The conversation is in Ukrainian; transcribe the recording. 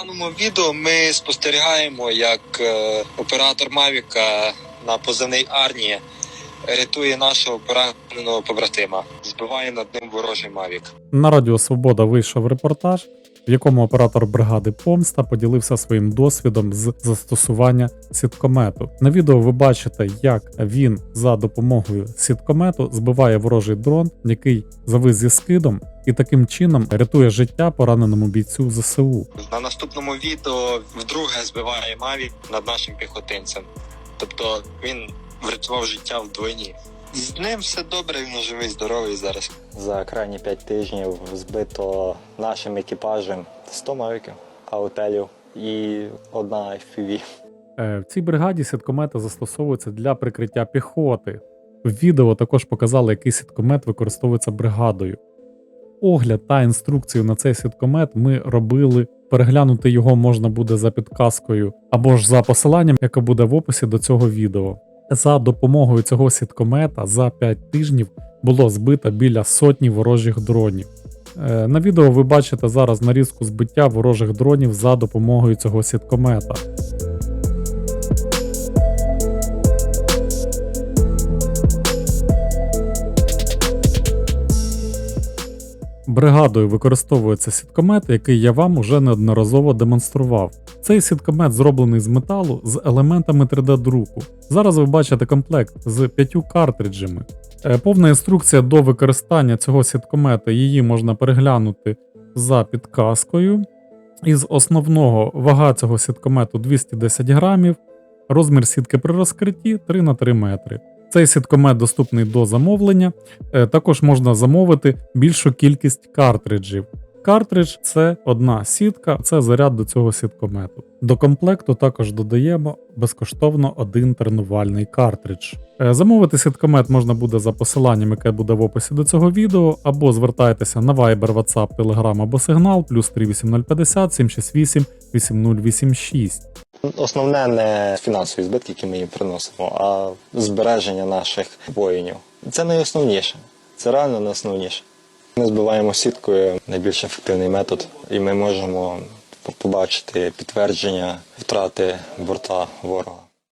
даному відео ми спостерігаємо, як е, оператор Мавіка на позивний Арні рятує нашого пораненого побратима, збиває над ним ворожий Мавік. На Радіо Свобода вийшов репортаж, в якому оператор бригади Помста поділився своїм досвідом з застосування сіткомету. На відео ви бачите, як він за допомогою сіткомету збиває ворожий дрон, який завис зі скидом, і таким чином рятує життя пораненому бійцю ЗСУ. На наступному відео вдруге збиває Мавік над нашим піхотинцем. Тобто він врятував життя вдвойні. З ним все добре, він живий, здоровий зараз. За крайні 5 тижнів збито нашим екіпажем 100 мавіків, аутелів і одна FPV. Е, В цій бригаді сіткомети застосовуються для прикриття піхоти. В відео також показали, який сіткомет використовується бригадою. Огляд та інструкцію на цей сіткомет ми робили. Переглянути його можна буде за підказкою або ж за посиланням, яке буде в описі до цього відео. За допомогою цього сіткомета за 5 тижнів було збито біля сотні ворожих дронів. Е, На відео ви бачите зараз нарізку збиття ворожих дронів за допомогою цього сіткомета. Бригадою використовується сіткомет, який я вам уже неодноразово демонстрував. Цей сіткомет зроблений з металу з елементами 3D-друку. Зараз ви бачите комплект з п'ятью картриджами. Е, Повна інструкція до використання цього сіткомета її можна переглянути за підказкою. Із основного вага цього сіткомету 210 грамів, розмір сітки при розкритті 3 на 3 метри. Цей сіткомет доступний до замовлення. Е, Також можна замовити більшу кількість картриджів. Картридж це одна сітка, це заряд до цього сіткомету. До комплекту також додаємо безкоштовно один тренувальний картридж. Е, Замовити сіткомет можна буде за посиланням, яке буде в описі до цього відео, або звертайтеся на Viber, WhatsApp, Telegram або Signal плюс 38050 768 8086. Основне не фінансові збитки, які ми їм приносимо, а збереження наших воїнів. Це найосновніше. Це реально найосновніше. Ми збиваємо сіткою найбільш ефективний метод, і ми можемо побачити підтвердження втрати борта ворога.